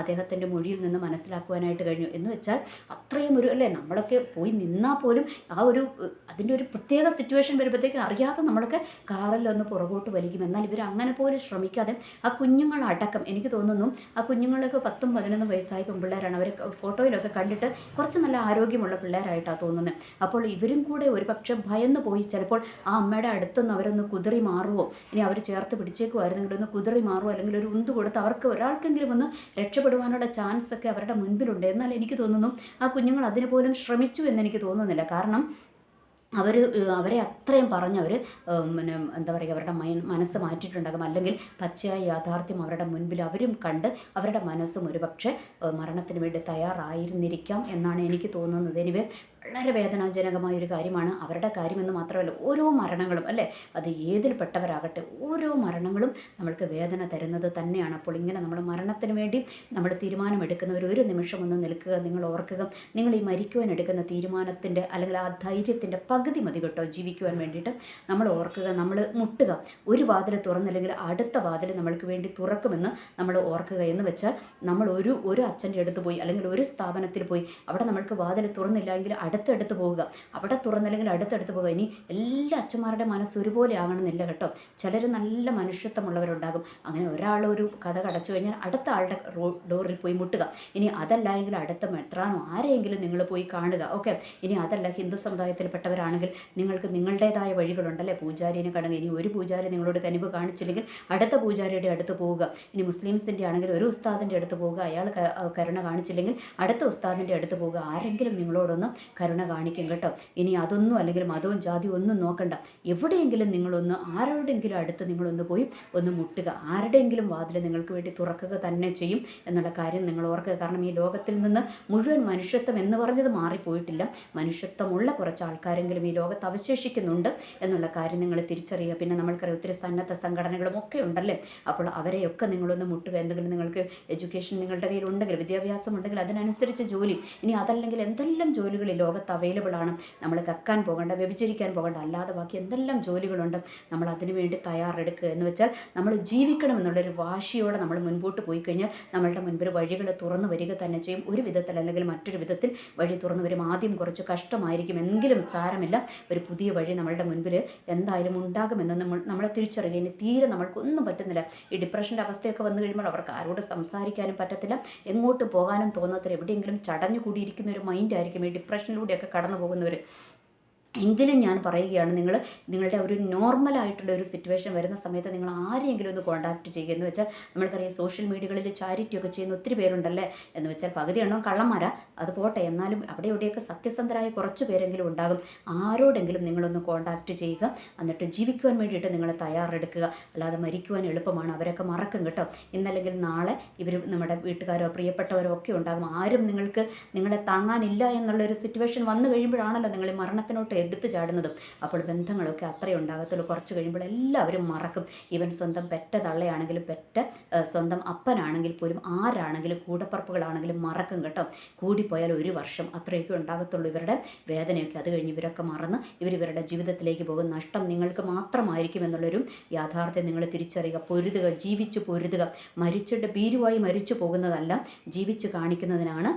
അദ്ദേഹത്തിന്റെ മൊഴിയിൽ നിന്ന് മനസ്സിലാക്കുവാനായിട്ട് കഴിഞ്ഞു. എന്ന് വെച്ചാൽ അത്രയും ഒരു അല്ലേ നമ്മളൊക്കെ പോയി നിന്നാൽ പോലും ആ ഒരു അതിന്റെ ഒരു പ്രത്യേക സിറ്റുവേഷൻ വരുമ്പോഴത്തേക്ക് അറിയാതെ നമ്മളൊക്കെ കാറിലൊന്ന് പുറകോട്ട് വലിക്കും. എന്നാൽ ഇവർ അങ്ങനെ പോലും ശ്രമിക്കാതെ ആ കുഞ്ഞുങ്ങളടക്കം എനിക്ക് തോന്നുന്നു ആ കുഞ്ഞുങ്ങളൊക്കെ പത്തും പതിനൊന്നും വയസ്സായ പെൺപിള്ളേരാണ്. അവർ ഫോട്ടോയിലൊക്കെ കണ്ടിട്ട് കുറച്ച് നല്ല ആരോഗ്യമുള്ള പിള്ളേരായിട്ടാണ് തോന്നുന്നത് അപ്പോൾ ഇവരും കൂടെ ഒരു പക്ഷേ ഭയന്ന് പോയി ചിലപ്പോൾ ആ അമ്മയുടെ അടുത്തുനിന്ന് അവരൊന്ന് കുതിറി മാറുമോ ഇനി അവർ ചേർത്ത് പിടിച്ചേക്കുമായിരുന്നെങ്കിൽ ഒന്ന് കുതിറി മാറുമോ അല്ലെങ്കിൽ ഒരു ഉന്ത് കൊടുത്ത് അവർക്ക് ഒരാൾക്കെങ്കിലും ഒന്ന് രക്ഷപ്പെടുവാനുള്ള ചാൻസ് ഒക്കെ അവരുടെ മുൻപിലുണ്ട്. എന്നാൽ എനിക്ക് തോന്നുന്നു ആ കുഞ്ഞുങ്ങൾ അതിന് പോലും ശ്രമിച്ചു എന്നെനിക്ക് തോന്നുന്നില്ല. കാരണം അവർ അവരെ അത്രയും പറഞ്ഞ് അവർ പിന്നെ എന്താ പറയുക അവരുടെ മനസ്സ് മാറ്റിയിട്ടുണ്ടാകും. അല്ലെങ്കിൽ പച്ചയായ യാഥാർത്ഥ്യം അവരുടെ മുൻപിൽ അവരും കണ്ട് അവരുടെ മനസ്സും ഒരുപക്ഷെ മരണത്തിന് വേണ്ടി തയ്യാറായിരുന്നിരിക്കാം എന്നാണ് എനിക്ക് തോന്നുന്നത്. എനിവേ വളരെ വേദനാജനകമായ ഒരു കാര്യമാണ് അവരുടെ കാര്യമെന്ന് മാത്രമല്ല ഓരോ മരണങ്ങളും അല്ലേ? അത് ഏതിൽ പെട്ടവരാകട്ടെ ഓരോ മരണങ്ങളും നമ്മൾക്ക് വേദന തരുന്നത് തന്നെയാണ്. അപ്പോൾ ഇങ്ങനെ നമ്മൾ മരണത്തിന് വേണ്ടി നമ്മൾ തീരുമാനമെടുക്കുന്നവർ ഒരു നിമിഷം ഒന്ന് നിൽക്കുക നിങ്ങൾ ഓർക്കുക. നിങ്ങൾ ഈ മരിക്കുവാൻ എടുക്കുന്ന തീരുമാനത്തിന്റെ അല്ലെങ്കിൽ ആ ധൈര്യത്തിന്റെ പകുതി മതി കേട്ടോ ജീവിക്കുവാൻ വേണ്ടിയിട്ട്. നമ്മൾ ഓർക്കുക നമ്മൾ മുട്ടുക. ഒരു വാതിൽ തുറന്നില്ലെങ്കിൽ അടുത്ത വാതിൽ നമ്മൾക്ക് വേണ്ടി തുറക്കുമെന്ന് നമ്മൾ ഓർക്കുക എന്ന് വെച്ചാൽ നമ്മൾ ഒരു ഒരു അച്ഛന്റെ അടുത്ത് പോയി അല്ലെങ്കിൽ ഒരു സ്ഥാപനത്തിൽ പോയി അവിടെ നമ്മൾക്ക് വാതിൽ തുറന്നില്ല എങ്കിൽ അടുത്തടുത്ത് പോവുക. അവിടെ തുറന്നില്ലെങ്കിൽ അടുത്തടുത്ത് പോവുക. ഇനി എല്ലാ അച്ഛന്മാരുടെ മനസ്സ് ഒരുപോലെ ആകണമെന്നില്ല കേട്ടോ. ചിലർ നല്ല മനുഷ്യത്വമുള്ളവരുണ്ടാകും. അങ്ങനെ ഒരാൾ ഒരു കഥ കടച്ചു കഴിഞ്ഞാൽ അടുത്ത ആളുടെ ഡോറിൽ പോയി മുട്ടുക. ഇനി അതല്ല എങ്കിൽ അടുത്ത മെത്രാനോ ആരെയെങ്കിലും നിങ്ങൾ പോയി കാണുക. ഓക്കെ? ഇനി അതല്ല ഹിന്ദു സമുദായത്തിൽപ്പെട്ടവരാണെങ്കിൽ നിങ്ങൾക്ക് നിങ്ങളുടേതായ വഴികളുണ്ടല്ലേ? പൂജാരിനെ കാണുക ഇനി ഒരു പൂജാരി നിങ്ങളോട് കനിവ് കാണിച്ചില്ലെങ്കിൽ അടുത്ത പൂജാരിയുടെ അടുത്ത് പോവുക. ഇനി മുസ്ലിംസിന്റെ ആണെങ്കിൽ ഒരു ഉസ്താദിന്റെ അടുത്ത് പോവുക. അയാൾ കരുണ കാണിച്ചില്ലെങ്കിൽ അടുത്ത ഉസ്താദിന്റെ അടുത്ത് പോവുക. ആരെങ്കിലും നിങ്ങളോടൊന്ന് കരുണ കാണിക്കും കേട്ടോ. ഇനി അതൊന്നും അല്ലെങ്കിൽ മതവും ജാതിയും ഒന്നും നോക്കണ്ട. എവിടെയെങ്കിലും നിങ്ങളൊന്ന് ആരോടെങ്കിലും അടുത്ത് നിങ്ങളൊന്ന് പോയി ഒന്ന് മുട്ടുക. ആരുടെയെങ്കിലും വാതിൽ നിങ്ങൾക്ക് വേണ്ടി തുറക്കുക തന്നെ ചെയ്യും എന്നുള്ള കാര്യം നിങ്ങൾ ഓർക്കുക. കാരണം ഈ ലോകത്തിൽ നിന്ന് മുഴുവൻ മനുഷ്യത്വം എന്ന് പറഞ്ഞത് മാറിപ്പോയിട്ടില്ല. മനുഷ്യത്വമുള്ള കുറച്ച് ആൾക്കാരെങ്കിലും ഈ ലോകത്ത് അവശേഷിക്കുന്നുണ്ട് എന്നുള്ള കാര്യം നിങ്ങൾ തിരിച്ചറിയുക. പിന്നെ നമ്മൾക്കറിയാം ഒത്തിരി സന്നദ്ധ സംഘടനകളും ഒക്കെ ഉണ്ടല്ലേ? അപ്പോൾ അവരെയൊക്കെ നിങ്ങളൊന്ന് മുട്ടുക. എന്തെങ്കിലും നിങ്ങൾക്ക് എഡ്യൂക്കേഷൻ നിങ്ങളുടെ കയ്യിൽ ഉണ്ടെങ്കിൽ വിദ്യാഭ്യാസം ഉണ്ടെങ്കിൽ അതിനനുസരിച്ച് ജോലി. ഇനി അതല്ലെങ്കിൽ എന്തെല്ലാം ജോലികൾ ഈ ലോകത്ത് അവൈലബിൾ ആണ്. നമ്മൾ കക്കാൻ പോകേണ്ട വ്യഭിചരിക്കാൻ പോകേണ്ട അല്ലാതെ ബാക്കി എന്തെല്ലാം ജോലികളുണ്ട് നമ്മൾ അതിനു വേണ്ടി തയ്യാറെടുക്കുക എന്ന് വെച്ചാൽ നമ്മൾ ജീവിക്കണം എന്നുള്ളൊരു വാശിയോടെ നമ്മൾ മുൻപോട്ട് പോയി കഴിഞ്ഞാൽ നമ്മളുടെ മുൻപിൽ വഴികൾ തുറന്നു വരിക തന്നെ ചെയ്യും. ഒരു വിധത്തിൽ അല്ലെങ്കിൽ മറ്റൊരു വിധത്തിൽ വഴി തുറന്നു വരും. ആദ്യം കുറച്ച് കഷ്ടമായിരിക്കും. എങ്കിലും സാരമില്ല. ഒരു പുതിയ വഴി നമ്മളുടെ മുൻപിൽ എന്തായാലും ഉണ്ടാകുമെന്ന് നമ്മൾ നമ്മളെ തിരിച്ചറിയുക. തീരെ നമ്മൾക്കൊന്നും പറ്റുന്നില്ല. ഈ ഡിപ്രഷന്റെ അവസ്ഥയൊക്കെ വന്നു കഴിയുമ്പോൾ അവർക്ക് ആരോട് സംസാരിക്കാനും പറ്റത്തില്ല. എങ്ങോട്ട് പോകാനും തോന്നാത്തില്ല എവിടെയെങ്കിലും ചടഞ്ഞു കൂടിയിരിക്കുന്ന ഒരു മൈൻഡായിരിക്കും ഈ ഡിപ്രഷനിലൂടെയൊക്കെ കടന്നു പോകുന്നവർ എങ്കിലും ഞാൻ പറയുകയാണ് നിങ്ങൾ നിങ്ങളുടെ ഒരു നോർമൽ ആയിട്ടുള്ള ഒരു സിറ്റുവേഷൻ വരുന്ന സമയത്ത് നിങ്ങൾ ആരെയെങ്കിലും ഒന്ന് കോൺടാക്റ്റ് ചെയ്യുക എന്ന് വെച്ചാൽ നമ്മൾക്കറിയാം സോഷ്യൽ മീഡിയകളിൽ ചാരിറ്റി ഒക്കെ ചെയ്യുന്ന ഒത്തിരി പേരുണ്ടല്ലേ എന്ന് വെച്ചാൽ പകുതി എണ്ണം കള്ളന്മാരാ. അത് പോട്ടെ എന്നാലും അവിടെ ഇവിടെയൊക്കെ സത്യസന്ധരായ കുറച്ച് പേരെങ്കിലും ഉണ്ടാകും. ആരോടെങ്കിലും നിങ്ങളൊന്ന് കോൺടാക്റ്റ് ചെയ്യുക എന്നിട്ട് ജീവിക്കുവാൻ വേണ്ടിയിട്ട് നിങ്ങൾ തയ്യാറെടുക്കുക. അല്ലാതെ മരിക്കുവാൻ എളുപ്പമാണ് അവരൊക്കെ മറക്കും കേട്ടോ. ഇന്നല്ലെങ്കിൽ നാളെ ഇവർ നമ്മുടെ വീട്ടുകാരോ പ്രിയപ്പെട്ടവരോ ഒക്കെ ഉണ്ടാകും. ആരും നിങ്ങൾക്ക് നിങ്ങളെ താങ്ങാനില്ല എന്നുള്ളൊരു സിറ്റുവേഷൻ വന്നു കഴിയുമ്പോഴാണല്ലോ നിങ്ങൾ മരണത്തിനോട്ട് എടുത്തു ചാടുന്നതും അപ്പോൾ ബന്ധങ്ങളൊക്കെ അത്രയും ഉണ്ടാകത്തുള്ളൂ. കുറച്ച് കഴിയുമ്പോൾ എല്ലാവരും മറക്കും. ഇവൻ സ്വന്തം പെറ്റ തള്ളയാണെങ്കിലും പെറ്റ സ്വന്തം അപ്പനാണെങ്കിൽ പോലും ആരാണെങ്കിലും കൂടപ്പറപ്പുകളാണെങ്കിലും മറക്കും കേട്ടോ. കൂടിപ്പോയാൽ ഒരു വർഷം അത്രയൊക്കെ ഉണ്ടാകത്തുള്ളൂ ഇവരുടെ വേദനയൊക്കെ. അത് കഴിഞ്ഞ് ഇവരൊക്കെ മറന്ന് ഇവർ ജീവിതത്തിലേക്ക് പോകും. നഷ്ടം നിങ്ങൾക്ക് മാത്രമായിരിക്കും എന്നുള്ളൊരു യാഥാർത്ഥ്യം നിങ്ങൾ തിരിച്ചറിയുക. പൊരുതുക ജീവിച്ചു പൊരുതുക. മരിച്ചിട്ട് ഭീരുവായി മരിച്ചു പോകുന്നതല്ല ജീവിച്ചു കാണിക്കുന്നതിനാണ്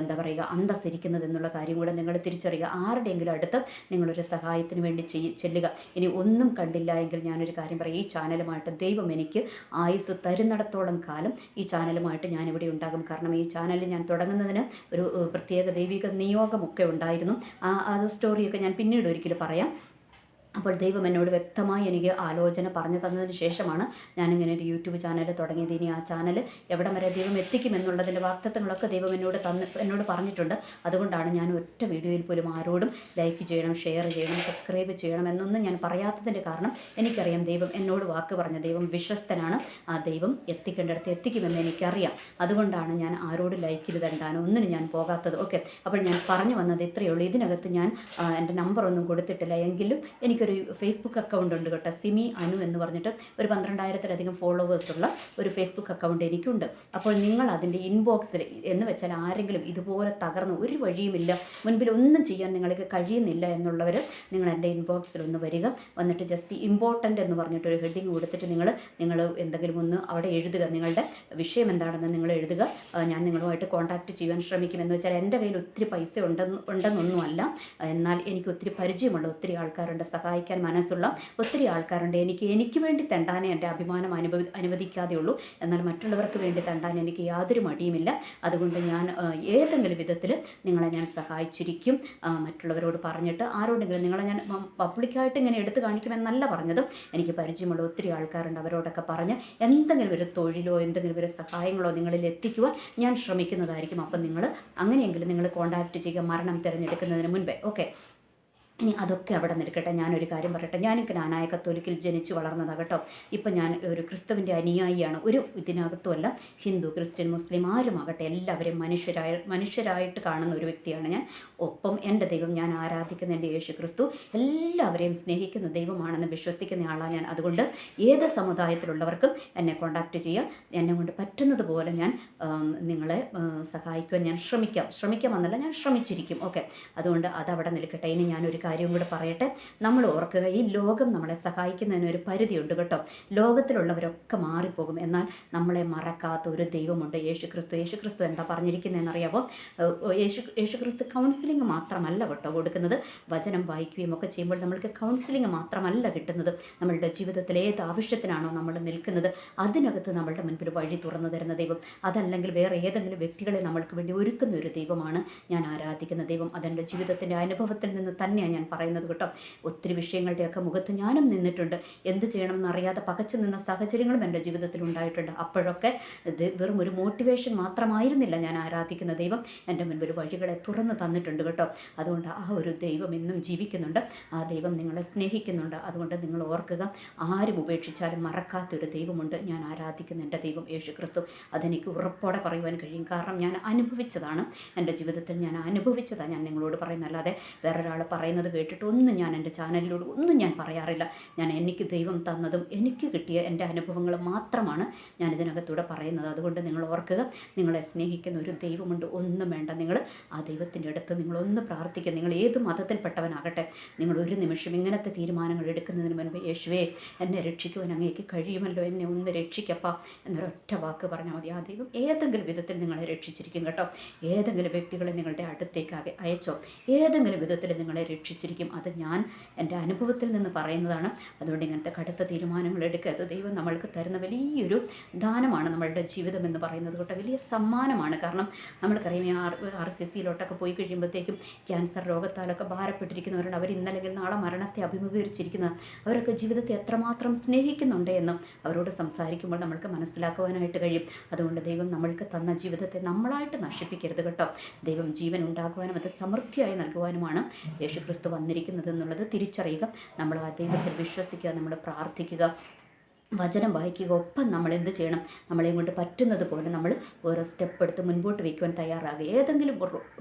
എന്താ പറയുക അന്തസ്സിരിക്കുന്നത് എന്നുള്ള കാര്യം കൂടെ നിങ്ങൾ തിരിച്ചറിയുക. ആരുടെയെങ്കിലും അടുത്ത് നിങ്ങളൊരു സഹായത്തിന് വേണ്ടി ചെല്ലുക. ഇനി ഒന്നും കണ്ടില്ല എങ്കിൽ ഞാനൊരു കാര്യം പറയാം. ഈ ചാനലുമായിട്ട് ദൈവം എനിക്ക് ആയുസ് തരുന്നിടത്തോളം കാലം ഈ ചാനലുമായിട്ട് ഞാനിവിടെ ഉണ്ടാകും. കാരണം ഈ ചാനൽ ഞാൻ തുടങ്ങുന്നതിന് ഒരു പ്രത്യേക ദൈവിക നിയോഗമൊക്കെ ഉണ്ടായിരുന്നു. ആ അത് സ്റ്റോറിയൊക്കെ ഞാൻ പിന്നീട് ഒരിക്കലും പറയാം. അപ്പോൾ ദൈവം എന്നോട് വ്യക്തമായി എനിക്ക് ആലോചന പറഞ്ഞു തന്നതിന് ശേഷമാണ് ഞാനിങ്ങനെ ഒരു യൂട്യൂബ് ചാനൽ തുടങ്ങിയത്. ഇനി ആ ചാനൽ എവിടം വരെ ദൈവം എത്തിക്കും എന്നുള്ളതിന്റെ വാക്തത്വങ്ങളൊക്കെ ദൈവം എന്നോട് തന്ന് എന്നോട് പറഞ്ഞിട്ടുണ്ട്. അതുകൊണ്ടാണ് ഞാൻ ഒറ്റ വീഡിയോയിൽ പോലും ആരോടും ലൈക്ക് ചെയ്യണം ഷെയർ ചെയ്യണം സബ്സ്ക്രൈബ് ചെയ്യണം എന്നൊന്നും ഞാൻ പറയാത്തതിന്റെ കാരണം എനിക്കറിയാം ദൈവം എന്നോട് വാക്ക് പറഞ്ഞ ദൈവം വിശ്വസ്തനാണ്. ആ ദൈവം എത്തിക്കേണ്ടടുത്ത് എത്തിക്കുമെന്ന് എനിക്കറിയാം. അതുകൊണ്ടാണ് ഞാൻ ആരോട് ലൈക്കിൽ തണ്ടാനോ ഒന്നിനും ഞാൻ പോകാത്തത്. ഓക്കെ. അപ്പോൾ ഞാൻ പറഞ്ഞു വന്നത് ഇത്രയേ ഉള്ളൂ. ഇതിനകത്ത് ഞാൻ എന്റെ നമ്പറൊന്നും കൊടുത്തിട്ടില്ല. എങ്കിലും എനിക്കൊരു ഫേസ്ബുക്ക് അക്കൗണ്ട് ഉണ്ട് കേട്ടോ. സിമി അനു എന്ന് പറഞ്ഞിട്ട് ഒരു പന്ത്രണ്ടായിരത്തിലധികം ഫോളോവേഴ്സുള്ള ഒരു ഫേസ്ബുക്ക് അക്കൗണ്ട് എനിക്കുണ്ട്. അപ്പോൾ നിങ്ങൾ അതിന്റെ ഇൻബോക്സിൽ എന്ന് വെച്ചാൽ ആരെങ്കിലും ഇതുപോലെ തകർന്ന് ഒരു വഴിയുമില്ല മുൻപിൽ ഒന്നും ചെയ്യാൻ നിങ്ങൾക്ക് കഴിയുന്നില്ല എന്നുള്ളവർ നിങ്ങൾ എന്റെ ഇൻബോക്സിൽ ഒന്ന് വരിക. വന്നിട്ട് ജസ്റ്റ് ഇമ്പോർട്ടന്റ് എന്ന് പറഞ്ഞിട്ട് ഒരു ഹെഡിങ് കൊടുത്തിട്ട് നിങ്ങൾ നിങ്ങൾ എന്തെങ്കിലും ഒന്ന് അവിടെ എഴുതുക. നിങ്ങളുടെ വിഷയം എന്താണെന്ന് നിങ്ങൾ എഴുതുക. ഞാൻ നിങ്ങളുമായിട്ട് കോൺടാക്റ്റ് ചെയ്യാൻ ശ്രമിക്കും എന്ന് വെച്ചാൽ എന്റെ കയ്യിൽ ഒത്തിരി പൈസ ഉണ്ടെന്ന് ഉണ്ടെന്നൊന്നുമല്ല. എന്നാൽ എനിക്ക് ഒത്തിരി പരിചയമുള്ള ഒത്തിരി ആൾക്കാരുണ്ട്. സഹായിക്കാൻ മനസ്സുള്ള ഒത്തിരി ആൾക്കാരുണ്ട്. എനിക്ക് എനിക്ക് വേണ്ടി തെണ്ടാനേ എന്റെ അഭിമാനം അനുഭവി അനുവദിക്കാതെ ഉള്ളൂ എന്നാൽ മറ്റുള്ളവർക്ക് വേണ്ടി തണ്ടാൻ എനിക്ക് യാതൊരു മടിയുമില്ല. അതുകൊണ്ട് ഞാൻ ഏതെങ്കിലും വിധത്തിൽ നിങ്ങളെ ഞാൻ സഹായിച്ചിരിക്കും. മറ്റുള്ളവരോട് പറഞ്ഞിട്ട് ആരോടെങ്കിലും നിങ്ങളെ ഞാൻ പബ്ലിക്കായിട്ട് ഇങ്ങനെ എടുത്തു കാണിക്കുമെന്നല്ല പറഞ്ഞത് എനിക്ക് പരിചയമുള്ള ഒത്തിരി ആൾക്കാരുണ്ട്. അവരോടൊക്കെ പറഞ്ഞ് എന്തെങ്കിലും ഒരു തൊഴിലോ എന്തെങ്കിലും ഒരു സഹായങ്ങളോ നിങ്ങളിൽ എത്തിക്കുവാൻ ഞാൻ ശ്രമിക്കുന്നതായിരിക്കും. അപ്പം നിങ്ങൾ അങ്ങനെയെങ്കിലും നിങ്ങൾ കോൺടാക്റ്റ് ചെയ്യുക. മരണം തിരഞ്ഞെടുക്കുന്നതിന് മുൻപേ. ഓക്കെ. ഇനി അതൊക്കെ അവിടെ നിൽക്കട്ടെ. ഞാനൊരു കാര്യം പറയട്ടെ. ഞാൻ നാനായ കത്തോലിക്കിൽ ജനിച്ചു വളർന്നതാണ് കേട്ടോ. ഇപ്പം ഞാൻ ഒരു ക്രിസ്തുവിന്റെ അനുയായിയാണ്. ഒരു ഇതിനകത്തുമല്ല ഹിന്ദു ക്രിസ്ത്യൻ മുസ്ലിം ആരുമാകട്ടെ എല്ലാവരെയും മനുഷ്യരായ മനുഷ്യരായിട്ട് കാണുന്ന ഒരു വ്യക്തിയാണ് ഞാൻ. ഒപ്പം എന്റെ ദൈവം ഞാൻ ആരാധിക്കുന്ന എന്റെ യേശു ക്രിസ്തു എല്ലാവരെയും സ്നേഹിക്കുന്ന ദൈവമാണെന്ന് വിശ്വസിക്കുന്ന ആളാണ് ഞാൻ. അതുകൊണ്ട് ഏത് സമുദായത്തിലുള്ളവർക്കും എന്നെ കോൺടാക്റ്റ് ചെയ്യാം. എന്നെ കൊണ്ട് പറ്റുന്നത് പോലെ ഞാൻ നിങ്ങളെ സഹായിക്കുവാൻ ഞാൻ ശ്രമിക്കാം. ശ്രമിക്കാമെന്നല്ല ഞാൻ ശ്രമിച്ചിരിക്കും. ഓക്കെ. അതുകൊണ്ട് അതവിടെ നിൽക്കട്ടെ. ഇനി ഞാനൊരു കാര്യം കൂടെ പറയട്ടെ. നമ്മൾ ഓർക്കുക ഈ ലോകം നമ്മളെ സഹായിക്കുന്നതിന് ഒരു പരിധിയുണ്ട് കേട്ടോ. ലോകത്തിലുള്ളവരൊക്കെ മാറിപ്പോകും. എന്നാൽ നമ്മളെ മറക്കാത്ത ഒരു ദൈവമുണ്ട് യേശു ക്രിസ്തു യേശു ക്രിസ്തു എന്താ പറഞ്ഞിരിക്കുന്നതെന്ന് അറിയാമോ യേശു യേശു ക്രിസ്തു കൗൺസിലിംഗ് മാത്രമല്ല കേട്ടോ കൊടുക്കുന്നത്. വചനം വായിക്കുകയും ഒക്കെ ചെയ്യുമ്പോൾ നമ്മൾക്ക് കൗൺസിലിംഗ് മാത്രമല്ല കിട്ടുന്നത്. നമ്മളുടെ ജീവിതത്തിൽ ഏത് ആവശ്യത്തിനാണോ നമ്മൾ നിൽക്കുന്നത്. അതിനകത്ത് നമ്മളുടെ മുൻപിൽ വഴി തുറന്നു തരുന്ന ദൈവം. അതല്ലെങ്കിൽ വേറെ ഏതെങ്കിലും വ്യക്തികളെ നമ്മൾക്ക് വേണ്ടി ഒരുക്കുന്ന ഒരു ദൈവമാണ് ഞാൻ ആരാധിക്കുന്ന ദൈവം. അതെന്റെ ജീവിതത്തിന്റെ അനുഭവത്തിൽ നിന്ന് തന്നെയാണ് ഞാൻ പറയുന്നത് കേട്ടോ. ഒത്തിരി വിഷയങ്ങളുടെയൊക്കെ മുഖത്ത് ഞാനും നിന്നിട്ടുണ്ട്. എന്ത് ചെയ്യണമെന്ന് അറിയാതെ പകച്ചു നിന്ന സാഹചര്യങ്ങളും എന്റെ ജീവിതത്തിൽ ഉണ്ടായിട്ടുണ്ട്. അപ്പോഴൊക്കെ ഇത് വെറും ഒരു മോട്ടിവേഷൻ മാത്രമായിരുന്നില്ല ഞാൻ ആരാധിക്കുന്ന ദൈവം എന്റെ മുൻപിൽ വഴികളെ തുറന്നു തന്നിട്ടുണ്ട് കേട്ടോ. അതുകൊണ്ട് ആ ഒരു ദൈവം ഇന്നും ജീവിക്കുന്നുണ്ട്. ആ ദൈവം നിങ്ങളെ സ്നേഹിക്കുന്നുണ്ട്. അതുകൊണ്ട് നിങ്ങൾ ഓർക്കുക ആരും ഉപേക്ഷിച്ചാലും മറക്കാത്തൊരു ദൈവമുണ്ട് ഞാൻ ആരാധിക്കുന്ന എന്റെ ദൈവം യേശു ക്രിസ്തു അതെനിക്ക് ഉറപ്പോടെ പറയുവാൻ കഴിയും. കാരണം ഞാൻ അനുഭവിച്ചതാണ്. എന്റെ ജീവിതത്തിൽ ഞാൻ അനുഭവിച്ചതാണ് ഞാൻ നിങ്ങളോട് പറയുന്നല്ലാതെ വേറൊരാൾ പറയുന്നത് കേട്ടിട്ട് ഒന്നും ഞാൻ എന്റെ ചാനലിലൂടെ ഒന്നും ഞാൻ പറയാറില്ല. ഞാൻ എനിക്ക് ദൈവം തന്നതും എനിക്ക് കിട്ടിയ എന്റെ അനുഭവങ്ങൾ മാത്രമാണ് ഞാൻ ഇതിനകത്തൂടെ പറയുന്നത്. അതുകൊണ്ട് നിങ്ങൾ ഓർക്കുക നിങ്ങളെ സ്നേഹിക്കുന്ന ഒരു ദൈവമുണ്ട് ഒന്നും വേണ്ട. നിങ്ങൾ ആ ദൈവത്തിന്റെ അടുത്ത് നിങ്ങളൊന്ന് പ്രാർത്ഥിക്കുക. നിങ്ങൾ ഏത് മതത്തിൽപ്പെട്ടവനാകട്ടെ നിങ്ങൾ ഒരു നിമിഷം ഇങ്ങനത്തെ തീരുമാനങ്ങൾ എടുക്കുന്നതിന് മുൻപ് യേശുവേ എന്നെ രക്ഷിക്കുവാൻ അങ്ങേക്ക് കഴിയുമല്ലോ. എന്നെ ഒന്ന് രക്ഷിക്കപ്പ എന്നൊരൊറ്റ വാക്ക് പറഞ്ഞാൽ മതി. ആ ദൈവം ഏതെങ്കിലും വിധത്തിൽ നിങ്ങളെ രക്ഷിച്ചിരിക്കും കേട്ടോ. ഏതെങ്കിലും വ്യക്തികളെ നിങ്ങളുടെ അടുത്തേക്ക് അയച്ചോ. ഏതെങ്കിലും വിധത്തിൽ നിങ്ങളെ രക്ഷിച്ചിരിക്കും അത് ഞാൻ എന്റെ അനുഭവത്തിൽ നിന്ന് പറയുന്നതാണ്. അതുകൊണ്ട് ഇങ്ങനത്തെ കടുത്ത തീരുമാനങ്ങൾ എടുക്കുക. അത് ദൈവം നമ്മൾക്ക് തരുന്ന വലിയൊരു ദാനമാണ് നമ്മളുടെ ജീവിതം എന്ന് പറയുന്നത് കൊണ്ട് വലിയ സമ്മാനമാണ്. കാരണം നമ്മൾക്കറിയാം ഈ ആർ ആർ സി സിയിലോട്ടൊക്കെ പോയി കഴിയുമ്പോഴത്തേക്കും ക്യാൻസർ രോഗത്താലൊക്കെ ഭാരപ്പെട്ടിരിക്കുന്നവരുണ്ട്. അവർ ഇന്നല്ലെങ്കിൽ നാളെ മരണത്തെ അഭിമുഖീകരിച്ചിരിക്കുന്ന അവരൊക്കെ ജീവിതത്തെ എത്രമാത്രം സ്നേഹിക്കുന്നുണ്ട് എന്നും അവരോട് സംസാരിക്കുമ്പോൾ നമ്മൾക്ക് മനസ്സിലാക്കുവാനായിട്ട് കഴിയും. അതുകൊണ്ട് ദൈവം നമ്മൾക്ക് തന്ന ജീവിതത്തെ നമ്മളായിട്ട് നശിപ്പിക്കരുത് കേട്ടോ. ദൈവം ജീവൻ ഉണ്ടാക്കുവാനും അത് സമൃദ്ധിയായി നൽകുവാനുമാണ് യേശുക്രിസ്തു വന്നിരിക്കുന്നത് എന്നുള്ളത് തിരിച്ചറിയുക. നമ്മൾ ആ ദൈവത്തിൽ വിശ്വസിക്കുക നമ്മൾ പ്രാർത്ഥിക്കുക. വചനം വായിക്കുക ഒപ്പം നമ്മൾ എന്ത് ചെയ്യണം? നമ്മളെയും കൊണ്ട് പറ്റുന്നത് പോലെ നമ്മൾ ഓരോ സ്റ്റെപ്പ് എടുത്ത് മുൻപോട്ട് വയ്ക്കുവാൻ തയ്യാറാകുക. ഏതെങ്കിലും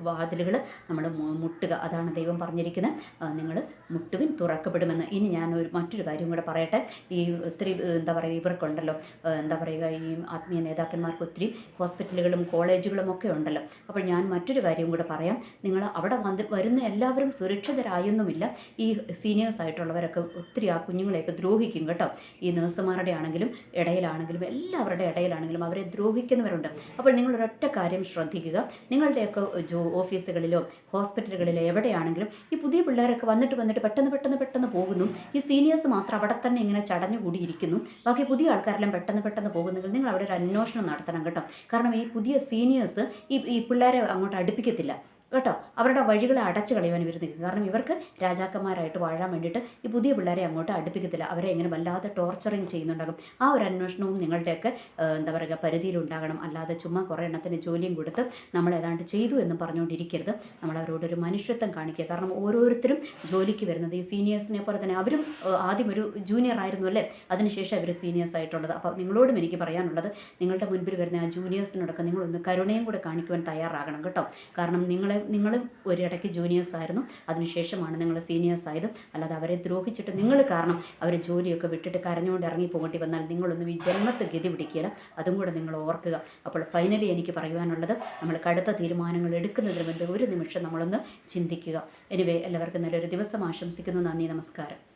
വാതിലുകൾ നമ്മൾ മുട്ടുക. അതാണ് ദൈവം പറഞ്ഞിരിക്കുന്നത്. നിങ്ങൾ മുട്ടുവിൻ തുറക്കപ്പെടുമെന്ന്. ഇനി ഞാൻ ഒരു മറ്റൊരു കാര്യം കൂടെ പറയട്ടെ. ഈ ഒത്തിരി എന്താ പറയുക ഇവർക്കുണ്ടല്ലോ. എന്താ പറയുക ഈ ആത്മീയ നേതാക്കന്മാർക്ക് ഒത്തിരി ഹോസ്പിറ്റലുകളും കോളേജുകളും ഒക്കെ ഉണ്ടല്ലോ. അപ്പോൾ ഞാൻ മറ്റൊരു കാര്യം കൂടെ പറയാം. നിങ്ങൾ അവിടെ വന്ന് വരുന്ന എല്ലാവരും സുരക്ഷിതരായൊന്നുമില്ല. ഈ സീനിയേഴ്സ് ആയിട്ടുള്ളവരൊക്കെ ഒത്തിരി ആ കുഞ്ഞുങ്ങളെയൊക്കെ ദ്രോഹിക്കും കേട്ടോ. ഈ നേഴ്സുമാരുടെ ആണെങ്കിലും ഇടയിലാണെങ്കിലും എല്ലാവരുടെ ഇടയിലാണെങ്കിലും അവരെ ദ്രോഹിക്കുന്നവരുണ്ട്. അപ്പോൾ നിങ്ങൾ ഒരൊറ്റ കാര്യം ശ്രദ്ധിക്കുക. നിങ്ങളുടെയൊക്കെ ജോ ഓഫീസുകളിലോ ഹോസ്പിറ്റലുകളിലോ എവിടെയാണെങ്കിലും ഈ പുതിയ പിള്ളേരൊക്കെ വന്നിട്ട് വന്നിട്ട് പെട്ടെന്ന് പെട്ടെന്ന് പെട്ടെന്ന് പോകുന്നു. ഈ സീനിയേഴ്സ് മാത്രം അവിടെ തന്നെ ഇങ്ങനെ ചടഞ്ഞുകൂടിയിരിക്കുന്നു. ബാക്കി പുതിയ ആൾക്കാരെല്ലാം പെട്ടെന്ന് പെട്ടെന്ന് പോകുന്നെങ്കിൽ നിങ്ങൾ അവിടെ ഒരു അന്വേഷണം നടത്തണം കേട്ടോ. കാരണം ഈ പുതിയ സീനിയേഴ്സ് ഈ ഈ പിള്ളേരെ അങ്ങോട്ട് അടുപ്പിക്കത്തില്ല. കേട്ടോ? അവരുടെ വഴികളെ അടച്ചു കളയുവാൻ ഇവർ നിൽക്കും. കാരണം ഇവർക്ക് രാജാക്കന്മാരായിട്ട് വാഴാൻ വേണ്ടിയിട്ട് ഈ പുതിയ പിള്ളേരെ അങ്ങോട്ട് അടുപ്പിക്കത്തില്ല. അവരെ എങ്ങനെ വല്ലാതെ ടോർച്ചറിങ് ചെയ്യുന്നുണ്ടാകും. ആ ഒരു അന്വേഷണവും നിങ്ങളുടെയൊക്കെ എന്താ പറയുക പരിധിയിലുണ്ടാകണം. അല്ലാതെ ചുമ്മാ കുറേ എണ്ണത്തിന് ജോലിയും കൊടുത്ത് നമ്മൾ ഏതാണ്ട് ചെയ്തു എന്ന് പറഞ്ഞുകൊണ്ടിരിക്കരുത്. നമ്മൾ അവരോടൊരു മനുഷ്യത്വം കാണിക്കുക. കാരണം ഓരോരുത്തരും ജോലിക്ക് വരുന്നത് ഈ സീനിയേഴ്സിനെ പോലെ തന്നെ അവരും ആദ്യം ഒരു ജൂനിയർ ആയിരുന്നു അല്ലേ? അതിനുശേഷം അവർ സീനിയേഴ്സ് ആയിട്ടുള്ളത്. അപ്പോൾ നിങ്ങളോടും എനിക്ക് പറയാനുള്ളത് നിങ്ങളുടെ മുൻപിൽ വരുന്ന ആ ജൂനിയേഴ്സിനോടൊക്കെ നിങ്ങളൊന്ന് കരുണയും കൂടെ കാണിക്കുവാൻ തയ്യാറാകണം കേട്ടോ. കാരണം നിങ്ങളെ നിങ്ങൾ ഒരിടയ്ക്ക് ജൂനിയേഴ്സ് ആയിരുന്നു. അതിനുശേഷമാണ് നിങ്ങൾ സീനിയേഴ്സ് ആയത്. അല്ലാതെ അവരെ ദ്രോഹിച്ചിട്ട് നിങ്ങൾ കാരണം അവർ ജോലിയൊക്കെ വിട്ടിട്ട് കരഞ്ഞുകൊണ്ട് ഇറങ്ങി പോകേണ്ടി വന്നാൽ നിങ്ങളൊന്നും ഈ ജന്മത്ത് ഗതി പിടിക്കില്ല അതും കൂടെ നിങ്ങൾ ഓർക്കുക. അപ്പോൾ ഫൈനലി എനിക്ക് പറയുവാനുള്ളത് നമ്മൾ കടുത്ത തീരുമാനങ്ങൾ എടുക്കുന്നതിന് മുൻപ് ഒരു നിമിഷം നമ്മളൊന്ന് ചിന്തിക്കുക. എനിവേ എല്ലാവർക്കും നല്ലൊരു ദിവസം ആശംസിക്കുന്നു. നന്ദി നമസ്കാരം.